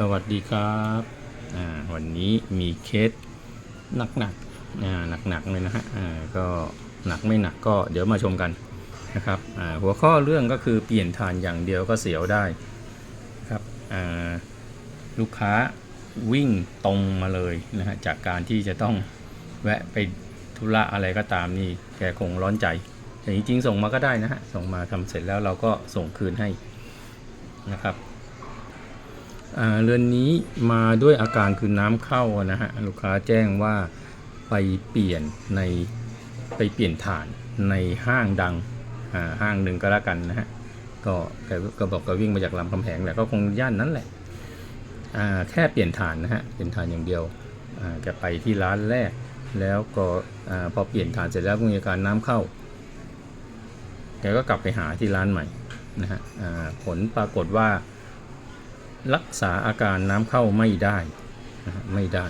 สวัสดีครับวันนี้มีเคสหนักๆอ่าหนักๆเลยนะฮะก็หนักไม่หนักก็เดี๋ยวมาชมกันนะครับหัวข้อเรื่องก็คือเปลี่ยนฐานอย่างเดียวก็เสียวได้ครับลูกค้าวิ่งตรงมาเลยนะฮะจากการที่จะต้องแวะไปธุระอะไรก็ตามนี่แกคงร้อนใจ แต่จริงๆส่งมาก็ได้นะฮะส่งมาทำเสร็จแล้วเราก็ส่งคืนให้นะครับ เรือนนี้มาด้วยอาการคือน้ำเข้านะฮะลูกค้าแจ้งว่าไปเปลี่ยนในไปเปลี่ยนฐานในห้างดังห้างหนึ่งก็แล้วกันนะฮะก็แกก็บอกก็วิ่งมาจากลำคำแหงแหละก็คงย่านนั้นแหละแค่เปลี่ยนฐานนะฮะเปลี่ยนฐานอย่างเดียวแกไปที่ร้านแรก แล้วก็พอเปลี่ยนฐานเสร็จแล้วก็มีอาการน้ำเข้าแกก็กลับไปหาที่ร้านใหม่นะฮะผลปรากฏว่า รักษาอาการน้ำเข้าไม่ได้นะไม่ได้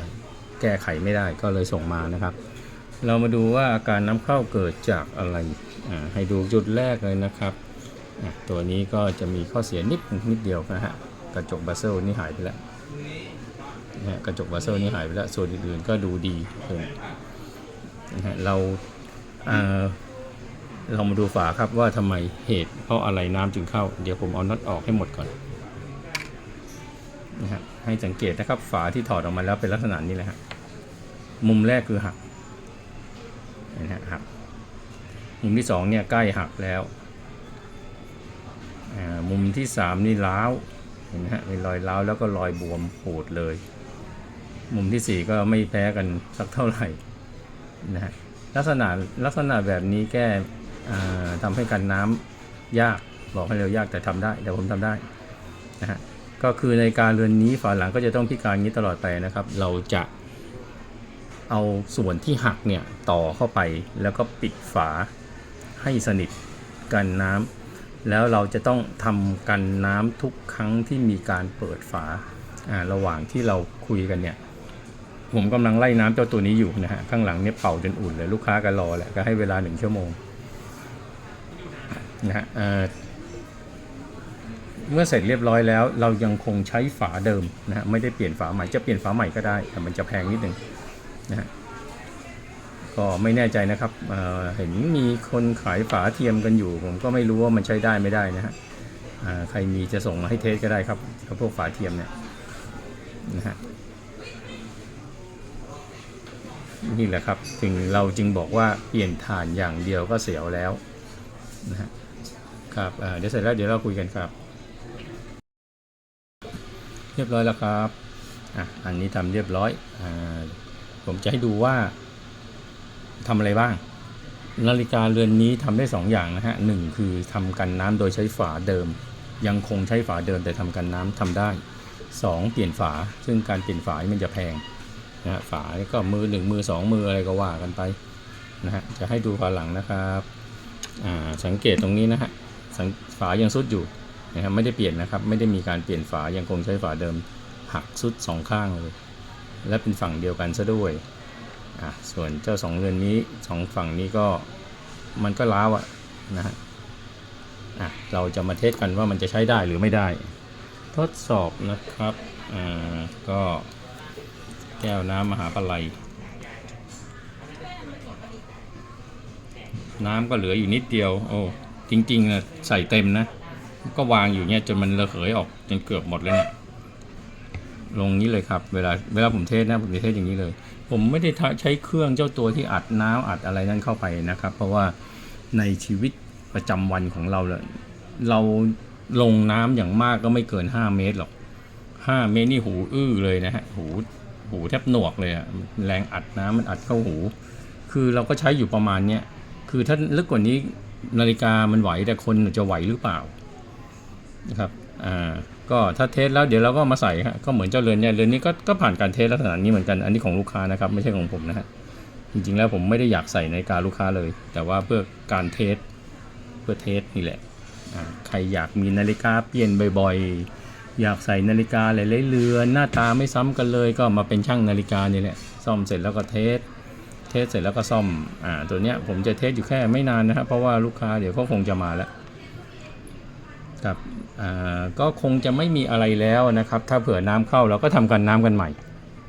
แก้ไขไม่ได้ก็เลยส่งมานะครับ เรามาดูว่าอาการน้ำเข้าเกิดจากอะไรให้ดูจุดแรกเลยนะครับ ตัวนี้ก็จะมีข้อเสียนิดนิดเดียวนะฮะกระจกบัสเซลนี่หายไปแล้วนะฮะกระจกบัสเซลนี่หายไปแล้วส่วนอื่นๆก็ดูดีขึ้นนะฮะเราเรามาดูฝาครับว่าทำไมเหตุเพราะอะไรน้ำจึงเข้า เดี๋ยวผมเอาน็อตออกให้หมดก่อน นะฮะให้สังเกตนะครับฝาที่ถอดออกมาแล้วเป็นลักษณะนี้เลยฮะมุมแรกคือหักนะฮะหักมุมที่สองเนี่ยใกล้หักแล้วมุมที่สามนี่ล้าวเห็นไหมฮะมีรอยล้าวแล้วก็รอยบวมปูดเลย มุมที่สี่ก็ไม่แพ้กันสักเท่าไหร่นะฮะลักษณะลักษณะแบบนี้แก้อ่าทำให้กันน้ำยากบอกให้เร็วยากแต่ทำได้เดี๋ยวผมทำได้นะฮะ ก็คือในการเรือนนี้ฝาหลังก็จะต้องพิการนี้ตลอดไปนะครับ เราจะเอาส่วนที่หักเนี่ยต่อเข้าไปแล้วก็ปิดฝาให้สนิทกันน้ำแล้วเราจะต้องทำกันน้ำทุกครั้งที่มีการเปิดฝาอ่าระหว่างที่เราคุยกันเนี่ยผมกำลังไล่น้ำเจ้าตัวนี้อยู่นะฮะข้างหลังเนี่ยเป่าจนอุ่นเลยลูกค้าก็รอแหละก็ให้เวลาหนึ่งชั่วโมงนะฮะ เมื่อเสร็จเรียบร้อยแล้ว เรายังคงใช้ฝาเดิมนะฮะไม่ได้เปลี่ยนฝาใหม่จะเปลี่ยนฝาใหม่ก็ได้แต่มันจะแพงนิดนึงนะฮะก็ไม่แน่ใจนะครับเเห็นมีคนขายฝาเทียมกันอยู่ ผมก็ไม่รู้ว่ามันใช้ได้ไม่ได้นะฮะใครมีจะส่งมาให้เทสก็ได้ครับกับพวกฝาเทียมเนี่ยนะฮะนี่แหละครับถึงเราจึงบอกว่าเปลี่ยนฐานอย่างเดียวก็เสียวแล้วนะฮะครับเดี๋ยวเสร็จแล้วเดี๋ยวเราคุยกันครับ เรียบร้อยแล้วครับอะอันนี้ทำเรียบร้อยอ่าผมจะให้ดูว่าทำอะไรบ้าง นาฬิกาเรือนนี้ทำได้ 2 อย่างนะฮะหนึ่งคือทำกันน้ำโดยใช้ฝาเดิม ยังคงใช้ฝาเดิมแต่ทำกันน้ำทำได้ 2 เปลี่ยนฝา ซึ่งการเปลี่ยนฝามันจะแพงนะฮะฝานี่ก็มือหนึ่งมือสองมืออะไรก็ว่ากันไปนะฮะจะให้ดูฝาหลังนะครับอ่าสังเกตตรงนี้นะฮะฝายังซุดอยู่ นะครับไม่ได้เปลี่ยนนะครับ ไม่ได้มีการเปลี่ยนฝายังคงใช้ฝาเดิมหักสุดสองข้างเลย และเป็นฝั่งเดียวกันซะด้วยอะส่วนเจ้าสองเรือนนี้สองฝั่งนี้ก็มันก็ล้าวอะนะฮะอะเราจะมาเทสกันว่ามันจะใช้ได้หรือไม่ได้ ทดสอบนะครับอ่าก็แก้วน้ำมหาปลัยน้ำก็เหลืออยู่นิดเดียว โอ้ จริงๆนะใส่เต็มนะ ก็วางอยู่เนี่ยจนมันระเหยออกจนเกือบหมดเลยเนี่ยลงนี้เลยครับ เวลาเวลาผมเทสนะผมเทสอย่างนี้เลย ผมไม่ได้ใช้เครื่องเจ้าตัวที่อัดน้ำอัดอะไรนั่นเข้าไปนะครับ เพราะว่าในชีวิตประจำวันของเราเลยเราลงน้ำอย่างมากก็ไม่เกิน 5 เมตรหรอก 5 เมตรนี่หูอื้อเลยนะฮะหูหูแทบหนวกเลยอะแรงอัดน้ำมันอัดเข้าหู คือเราก็ใช้อยู่ประมาณเนี้ยคือถ้าลึกกว่านี้นาฬิกามันไหวแต่คนจะไหวหรือเปล่า นะครับอ่าก็ถ้าเทสแล้วเดี๋ยวเราก็มาใส่ฮะก็เหมือนเจ้าเรือนเนี่ยเรือนนี้ก็ก็ผ่านการเทสลักษณะนี้เหมือนกันอันนี้ของลูกค้านะครับไม่ใช่ของผมนะฮะจริงๆแล้วผมไม่ได้อยากใส่ในาฬิการลูกค้าเลย แต่ว่าเพื่อการเทสเพื่อเทสนี่แหละใครอยากมีนาฬิกาเปลี่ยนบ่อยๆ อยากใส่นาฬิกาหลายๆเรือนหน้าตาไม่ซ้ำกันเลย ก็มาเป็นช่างนาฬิกานี่แหละซ่อมเสร็จแล้วก็เทสเทสเสร็จแล้วก็ซ่อมอ่าตัวเนี้ยผมจะเทสอยู่แค่ไม่นานนะครับเพราะว่าลูกค้าเดี๋ยวก็คงจะมาแล้ว ครับก็คงจะไม่มีอะไรแล้วนะครับ ถ้าเผื่อน้ำเข้าเราก็ทำกันน้ำกันใหม่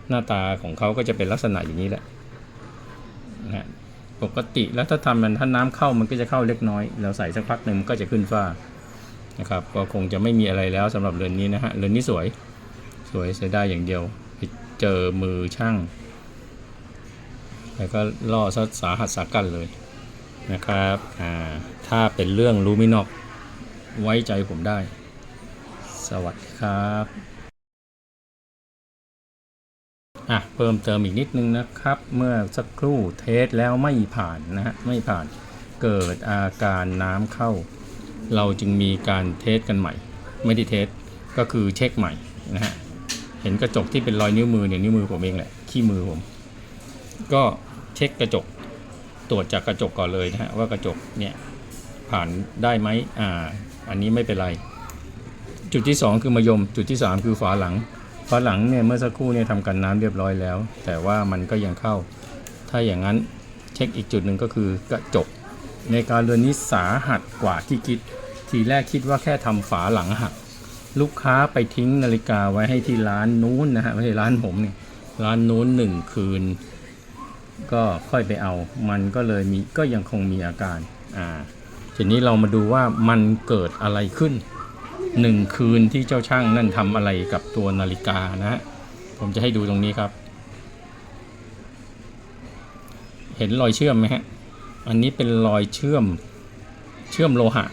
หน้าตาของเขาก็จะเป็นลักษณะอย่างนี้แหละนะปกติแล้วถ้าทำมันถ้าน้ำเข้ามันก็จะเข้าเล็กน้อย เราใส่สักพักหนึ่งมันก็จะขึ้นฝ้านะครับก็คงจะไม่มีอะไรแล้วสำหรับเรือนนี้นะฮะเรือนนี้สวยสวยใช้ได้อย่างเดียวไปเจอมือช่างแล้วก็ล่อซะสาหัสสากันเลยนะครับอ่าถ้าเป็นเรื่องลูมินอก ไว้ใจผมได้ สวัสดีครับอะเพิ่มเติมอีกนิดนึงนะครับ เมื่อสักครู่เทสแล้วไม่ผ่านนะฮะไม่ผ่านเกิดอาการน้ำเข้า เราจึงมีการเทสกันใหม่ ไม่ได้เทสก็คือเช็คใหม่นะฮะเห็นกระจกที่เป็นรอยนิ้วมือเนี่ยนิ้วมือผมเองแหละขี้มือผม ก็เช็คกระจกตรวจจากกระจกก่อนเลยนะฮะว่ากระจกเนี่ยผ่านได้ไหมอ่า อันนี้ไม่เป็นไร จุดที่ 2 คือมายม จุดที่ 3 คือฝาหลัง ฝาหลังเนี่ยเมื่อสักครู่เนี่ยทำกันน้ำเรียบร้อยแล้ว แต่ว่ามันก็ยังเข้า ถ้าอย่างนั้นเช็คอีกจุดหนึ่งก็คือกระจก ในการเรือนนี้สาหัสกว่าที่คิด ทีแรกคิดว่าแค่ทำฝาหลังหัก ลูกค้าไปทิ้งนาฬิกาไว้ให้ที่ร้านนู้นนะฮะไม่ใช่ร้านผมเนี่ยร้านนู้นหนึ่งคืน ก็ค่อยไปเอา มันก็เลยมีก็ยังคงมีอาการอ่า ทีนี้เรามาดูว่ามันเกิดอะไรขึ้นหนึ่งคืนที่เจ้าช่างนั่นทำอะไรกับตัวนาฬิกานะฮะผมจะให้ดูตรงนี้ครับ เห็นรอยเชื่อมไหมฮะ อันนี้เป็นรอยเชื่อมเชื่อมโลหะ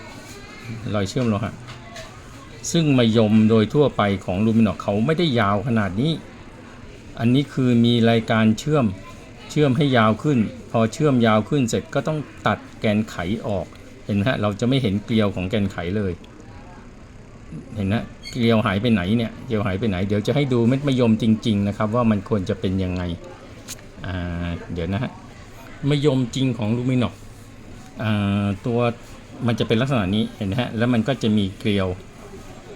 รอยเชื่อมโลหะ ซึ่งมายมโดยทั่วไปของลูมินอกเขาไม่ได้ยาวขนาดนี้ อันนี้คือมีรายการเชื่อมเชื่อมให้ยาวขึ้น พอเชื่อมยาวขึ้นเสร็จก็ต้องตัดแกนไขออก ห็นไหมฮะเราจะไม่เห็นเกลียวของแกนไขเลย เห็นนะเกลียวหายไปไหนเนี่ยเกลียวหายไปไหน เดี๋ยวจะให้ดูเม็ดมะยมจริง ๆ นะครับ ว่ามันควรจะเป็นยังไงอ่าเดี๋ยวนะฮะมะยมจริงของลูมินอกอ่าตัวมันจะเป็นลักษณะนี้เห็นไหมฮะแล้วมันก็จะมีเกลียว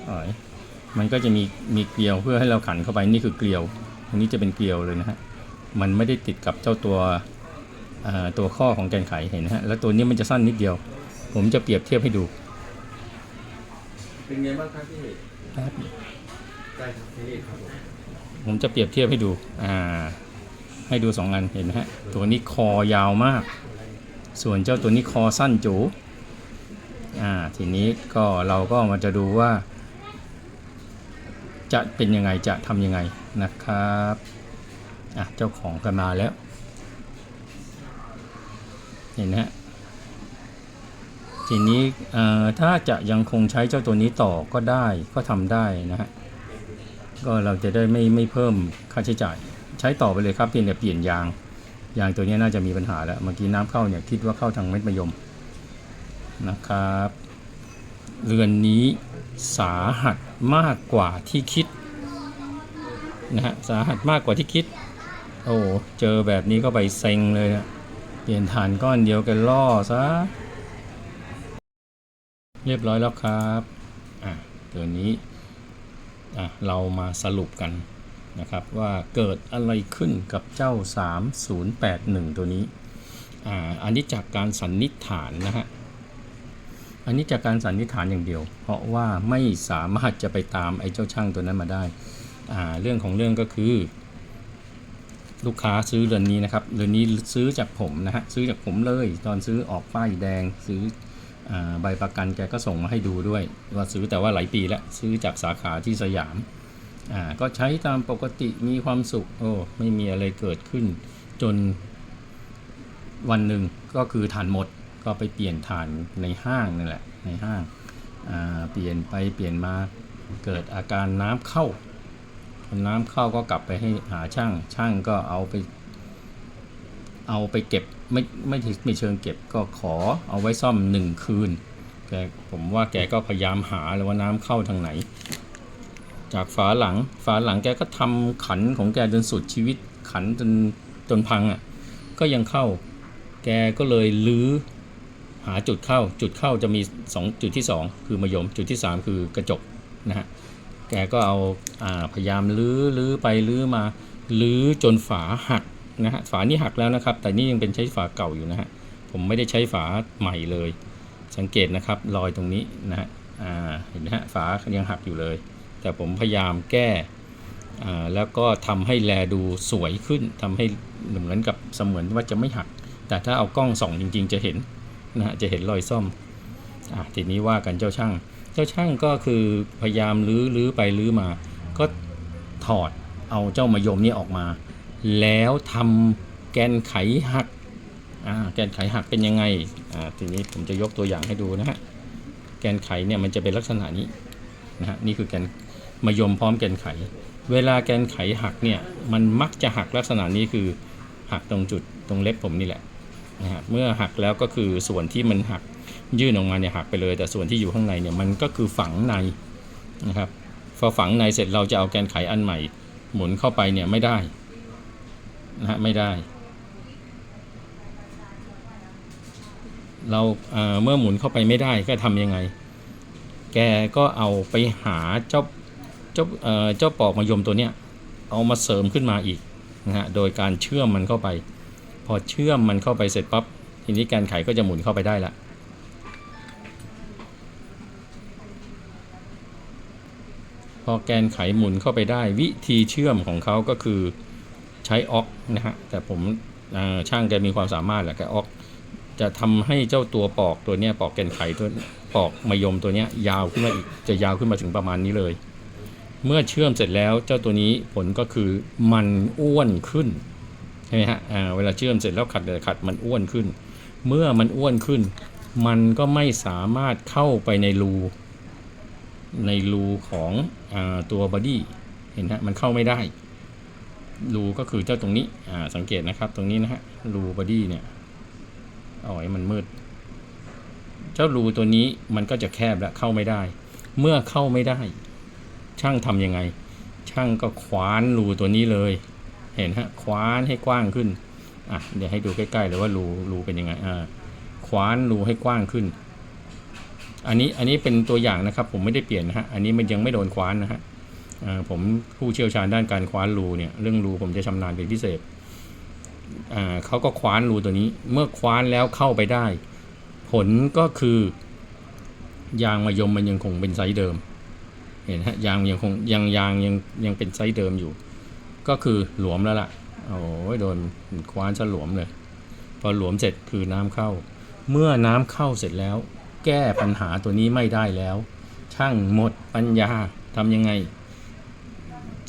อ๋อมันก็จะมีมีเกลียวเพื่อให้เราขันเข้าไปนี่คือเกลียวตรงนี้จะเป็นเกลียวเลยนะฮะมันไม่ได้ติดกับเจ้าตัวตัวข้อของแกนไขเห็นนะฮะแล้วตัวนี้มันจะสั้นนิดเดียว ผมจะเปรียบเทียบให้ดูเป็นไงบ้างครับพี่ได้ครับพี่ครับผมผมจะเปรียบเทียบให้ดู อ่า ให้ดูสองอันเห็นไหมฮะ ตัวนี้คอยาวมาก ส่วนเจ้าตัวนี้คอสั้นจู อ่า ทีนี้ก็เราก็มาจะดูว่า จะเป็นยังไง จะทำยังไงนะครับ อะ เจ้าของกันมาแล้ว เห็นไหมฮะ ทีนี้ถ้าจะยังคงใช้เจ้าตัวนี้ต่อก็ได้ก็ทำได้นะฮะก็เราจะได้ไม่ไม่เพิ่มค่าใช้จ่าย ใช้ต่อไปเลยครับเพียงแต่เปลี่ยนยาง ยางตัวนี้น่าจะมีปัญหาแล้ว เมื่อกี้น้ำเข้าเนี่ยคิดว่าเข้าทางเม็ดมะยมนะครับเรือนนี้สาหัสมากกว่าที่คิดนะฮะสาหัสมากกว่าที่คิด โอ้เจอแบบนี้ก็ไปเซ็งเลยนะเปลี่ยนฐานก้อนเดียวกันล่อซะ เรียบร้อยแล้วครับอะตัวนี้อะเรามาสรุปกันนะครับว่าเกิดอะไรขึ้นกับเจ้า 3081 ตัวนี้อ่าอันนี้จากการสันนิษฐานนะฮะอันนี้จากการสันนิษฐานอย่างเดียว เพราะว่าไม่สามารถจะไปตามไอ้เจ้าช่างตัวนั้นมาได้อ่าเรื่องของเรื่องก็คือ ลูกค้าซื้อเรือนนี้นะครับเรือนนี้ซื้อจากผมนะฮะซื้อจากผมเลย ตอนซื้อออกป้ายแดงซื้ออ่า ใบประกันแกก็ส่งมาให้ดูด้วยว่าซื้อแต่ว่าหลายปีแล้วซื้อจากสาขาที่สยามอ่าก็ใช้ตามปกติมีความสุขโอ้ไม่มีอะไรเกิดขึ้น จนวันหนึ่งก็คือฐานหมดก็ไปเปลี่ยนฐานในห้างนั่นแหละในห้างอ่าเปลี่ยนไปเปลี่ยนมาเกิดอาการน้ำเข้า น้ำเข้าก็กลับไปให้หาช่างช่างก็เอาไป เอาไปเก็บไม่ไม่ถึงไม่เชิงเก็บก็ขอเอาไว้ซ่อมหนึ่งคืนแกผมว่าแกก็พยายามหาเลยว่าน้ำเข้าทางไหน จากฝาหลังฝาหลังแกก็ทำขันของแกจนสุดชีวิตขันจนจนพังอะก็ยังเข้า แกก็เลยลื้อหาจุดเข้า จุดเข้าจะมีสองจุดที่สองคือมะยมจุดที่สามคือกระจกนะฮะแกก็เอาอ่าพยายามลื้อลื้อไปลื้อมาลื้อจนฝาหัก นะฮะฝานี่หักแล้วนะครับ แต่นี่ยังเป็นใช้ฝาเก่าอยู่นะฮะผมไม่ได้ใช้ฝาใหม่เลย สังเกตนะครับรอยตรงนี้นะฮะเห็นไหมฮะฝายังหักอยู่เลย แต่ผมพยายามแก้แล้วก็ทำให้แลดูสวยขึ้นทำให้เหมือนกับเสมือนว่าจะไม่หัก แต่ถ้าเอากล้องส่องจริง ๆ จะเห็นนะฮะจะเห็นรอยซ่อมอะทีนี้ว่ากันเจ้าช่าง เจ้าช่างก็คือพยายามลื้อลื้อไปลื้อมา ก็ถอดเอาเจ้ามายมนี่ออกมา แล้วทำแกนไขหักแกนไขหักเป็นยังไงทีนี้ผมจะยกตัวอย่างให้ดูนะฮะแกนไขเนี่ยมันจะเป็นลักษณะนี้นะฮะนี่คือแกนมายมพร้อมแกนไข เวลาแกนไขหักเนี่ยมันมักจะหักลักษณะนี้คือหักตรงจุดตรงเล็บผมนี่แหละนะฮะเมื่อหักแล้วก็คือส่วนที่มันหักยื่นออกมาเนี่ยหักไปเลย แต่ส่วนที่อยู่ข้างในเนี่ยมันก็คือฝังในนะครับพอฝังในเสร็จเราจะเอาแกนไขอันใหม่ หมุนเข้าไปเนี่ยไม่ได้ นะฮะไม่ได้ เราเเมื่อหมุนเข้าไปไม่ได้ก็ทำยังไง แกก็เอาไปหาเจ้าเจ้าเจ้าปอกมะยมตัวเนี้ยเอามาเสริมขึ้นมาอีกนะฮะโดยการเชื่อมมันเข้าไป พอเชื่อมมันเข้าไปเสร็จปั๊บทีนี้แกนไขก็จะหมุนเข้าไปได้ละพอแกนไขหมุนเข้าไปได้ วิธีเชื่อมของเขาก็คือ ใช้ออกนะฮะแต่ผมช่างแกมีความสามารถแหละแกออกจะทำให้เจ้าตัวปอกตัวเนี้ยปอกแกนไขตัวปอกมะยมตัวเนี้ยยาวขึ้นมาอีกจะยาวขึ้นมาถึงประมาณนี้เลย เมื่อเชื่อมเสร็จแล้วเจ้าตัวนี้ผลก็คือมันอ้วนขึ้นใช่ไหมฮะเวลาเชื่อมเสร็จแล้วขัดขัดมันอ้วนขึ้น เมื่อมันอ้วนขึ้น มันก็ไม่สามารถเข้าไปในรูในรูของอตัวบอดี้เห็นฮะมันเข้าไม่ได้ รูก็คือเจ้าตรงนี้อ่าสังเกตนะครับตรงนี้นะฮะรูบอดี้เนี่ยเอาไว้มันมืด เจ้ารูตัวนี้มันก็จะแคบและเข้าไม่ได้ เมื่อเข้าไม่ได้ ช่างทำยังไง ช่างก็คว้านรูตัวนี้เลย เห็นฮะคว้านให้กว้างขึ้นอะเดี๋ยวให้ดูใกล้ๆเลยว่ารูรูเป็นยังไงอ่าคว้านรูให้กว้างขึ้น อันนี้อันนี้เป็นตัวอย่างนะครับ ผมไม่ได้เปลี่ยนนะฮะอันนี้มันยังไม่โดนคว้านนะฮะ ผมผู้เชี่ยวชาญด้านการคว้านรูเนี่ยเรื่องรูผมจะชำนาญเป็นพิเศษเขาก็คว้านรูตัวนี้ เมื่อคว้านแล้วเข้าไปได้ ผลก็คือยางมะยมมันยังคงเป็นไซส์เดิม เห็นฮะยางยังคงยังยางยังยังเป็นไซส์เดิมอยู่ ก็คือหลวมแล้วล่ะโอ้ยโดนคว้านซะหลวมเลยพอหลวมเสร็จคือน้ำเข้า เมื่อน้ำเข้าเสร็จแล้ว แก้ปัญหาตัวนี้ไม่ได้แล้ว ช่างหมดปัญญาทำยังไง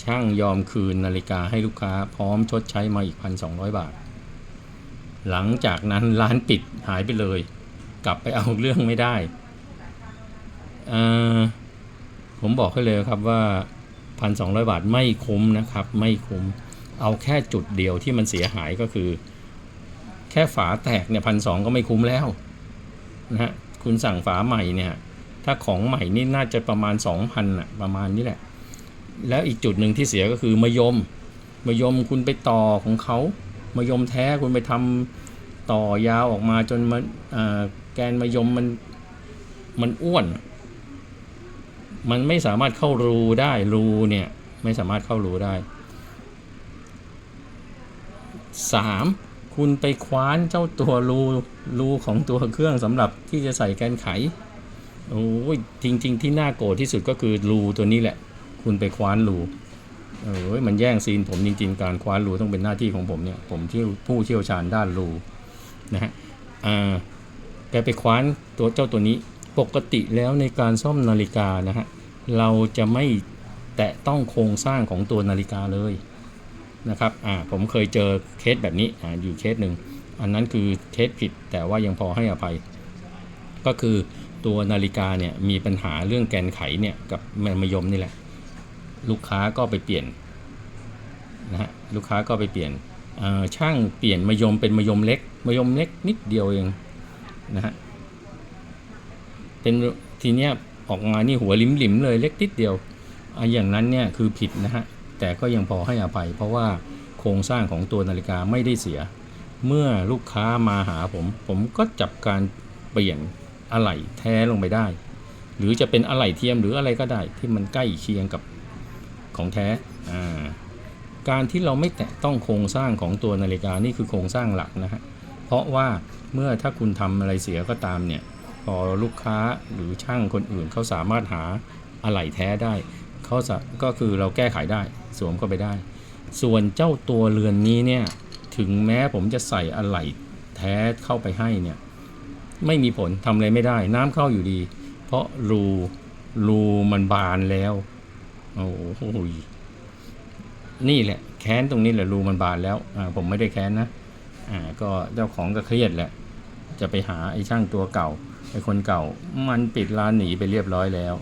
ช่างยอมคืนนาฬิกาให้ลูกค้าพร้อมชดใช้มาอีกพันสองบาท หลังจากนั้นร้านปิดหายไปเลย กลับไปเอาเรื่องไม่ได้ ผมบอกให้เลยครับว่า 1,200 บาทไม่คุ้มนะครับ ไม่คุ้ม เอาแค่จุดเดียวที่มันเสียหายก็คือ แค่ฝาแตกเนี่ยพันสก็ไม่คุ้มแล้วนะฮะคุณสั่งฝาใหม่เนี่ย ถ้าของใหม่นี่น่าจะประมาณ 2,000อะประมาณนี้แหละ แล้วอีกจุดหนึ่งที่เสียก็คือมะยมมะยมคุณไปต่อของเขามะยมแท้คุณไปทำต่อยาวออกมาจนมันแกนมะยมมันมันอ้วน มันไม่สามารถเข้ารูได้รูเนี่ยไม่สามารถเข้ารูได้สามคุณไปคว้านเจ้าตัวรูรูของตัวเครื่องสำหรับที่จะใส่แกนไขโอ้ยจริง ๆ ที่น่าโกรธที่สุดก็คือรูตัวนี้แหละ คุณไปคว้านรูเออมันแย่งซีนผมจริง ๆ การคว้านรูต้องเป็นหน้าที่ของผมเนี่ย ผมที่ผู้เชี่ยวชาญด้านรูนะฮะอ่าแกไปคว้านตัวเจ้าตัวนี้ปกติแล้วในการซ่อมนาฬิกานะฮะเราจะไม่แตะต้องโครงสร้างของตัวนาฬิกาเลยนะครับอ่าผมเคยเจอเคสแบบนี้อ่าอยู่เคสหนึ่งอันนั้นคือเคสผิดแต่ว่ายังพอให้อภัย ก็คือตัวนาฬิกาเนี่ยมีปัญหาเรื่องแกนไขเนี่ยกับแมะยมนี่แหละ ลูกค้าก็ไปเปลี่ยนนะฮะลูกค้าก็ไปเปลี่ยนช่างเปลี่ยนมะยมเป็นมะยมเล็กมะยมเล็กนิดเดียวเองนะฮะเป็นทีเนี้ยออกมานี่หัวลิมลิมเลยเล็กนิดเดียวออย่างนั้นเนี่ยคือผิดนะฮะแต่ก็ยังพอให้อภัย เพราะว่าโครงสร้างของตัวนาฬิกาไม่ได้เสีย เมื่อลูกค้ามาหาผม ผมก็จับการเปลี่ยนอะไหล่แท้ลงไปได้ หรือจะเป็นอะไหล่เทียมหรืออะไรก็ได้ที่มันใกล้เคียงกับ ของแท้อ่าการที่เราไม่แตะต้องโครงสร้างของตัวนาฬิกานี่คือโครงสร้างหลักนะฮะเพราะว่าเมื่อถ้าคุณทำอะไรเสียก็ตามเนี่ยพอลูกค้าหรือช่างคนอื่นเขาสามารถหาอะไหล่แท้ได้เขาก็คือเราแก้ไขได้สวมเข้าไปได้ ส่วนเจ้าตัวเรือนนี้เนี่ยถึงแม้ผมจะใส่อะไหล่แท้เข้าไปให้เนี่ยไม่มีผลทำอะไรไม่ได้ น้ำเข้าอยู่ดี เพราะรูรูมันบานแล้ว โอ้โหนี่แหละ แค้นตรงนี้แหละรูมันบานแล้วอ่าผมไม่ได้แค้นนะอ่าก็เจ้าของก็เครียดแหละ จะไปหาไอ้ช่างตัวเก่าไอ้คนเก่า มันปิดร้านหนีไปเรียบร้อยแล้ว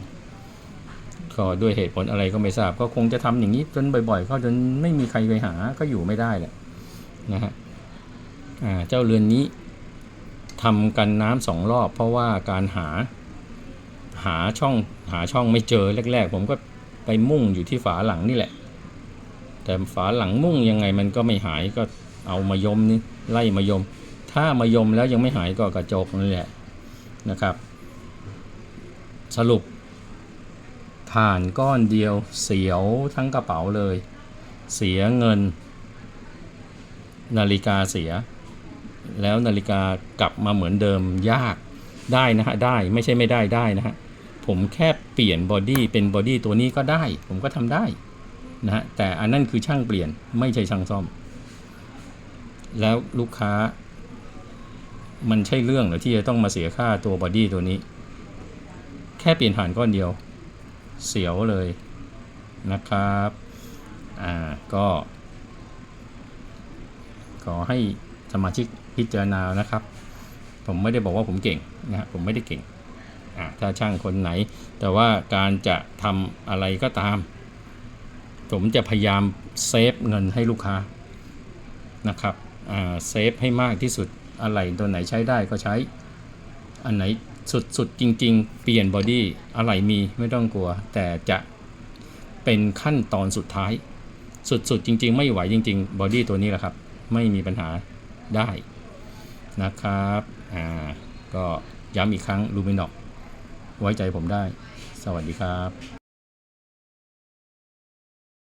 ก็ด้วยเหตุผลอะไรก็ไม่ทราบ ก็คงจะทำอย่างนี้จนบ่อยๆเข้าจนไม่มีใครไปหาก็อยู่ไม่ได้แหละนะฮะอ่าเจ้าเรือนนี้ทำกันน้ำสองรอบ เพราะว่าการหาหาช่องหาช่องไม่เจอแรก ๆ ผมก็ ไปมุ่งอยู่ที่ฝาหลังนี่แหละ แต่ฝาหลังมุ่งยังไงมันก็ไม่หายก็เอามายมนี่ไล่มายม ถ้ามายมแล้วยังไม่หายก็กระจกนั่แหละนะครับ สรุปผ่านก้อนเดียวเสียวทั้งกระเป๋าเลย เสียเงิน นาฬิกาเสีย แล้วนาฬิกากลับมาเหมือนเดิมยากได้นะฮะได้ไม่ใช่ไม่ได้ได้นะฮะ ผมแค่เปลี่ยนบอดี้เป็นบอดี้ตัวนี้ก็ได้ ผมก็ทำได้นะฮะแต่อันนั้นคือช่างเปลี่ยนไม่ใช่ช่างซ่อม แล้วลูกค้า มันใช่เรื่องหรือที่จะต้องมาเสียค่าตัวบอดี้ตัวนี้ แค่เปลี่ยนผ่านก้อนเดียว เสียวเลยนะครับอ่าก็ ขอให้สมาชิกพิจารณานะครับ ผมไม่ได้บอกว่าผมเก่งนะฮะผมไม่ได้เก่ง ถ้าช่างคนไหน แต่ว่าการจะทำอะไรก็ตาม ผมจะพยายามเซฟเงินให้ลูกค้านะครับเซฟให้มากที่สุดอะไรตัวไหนใช้ได้ก็ใช้ อันไหนสุดๆจริง ๆ เปลี่ยนบอดี้อะไรมีไม่ต้องกลัว แต่จะเป็นขั้นตอนสุดท้าย สุดๆจริง ๆ ไม่ไหวจริง ๆ บอดี้ตัวนี้แหละครับ ไม่มีปัญหาได้นะครับ อ่า ก็ย้ำอีกครั้งลูมินอก ไว้ใจผมได้ สวัสดีครับ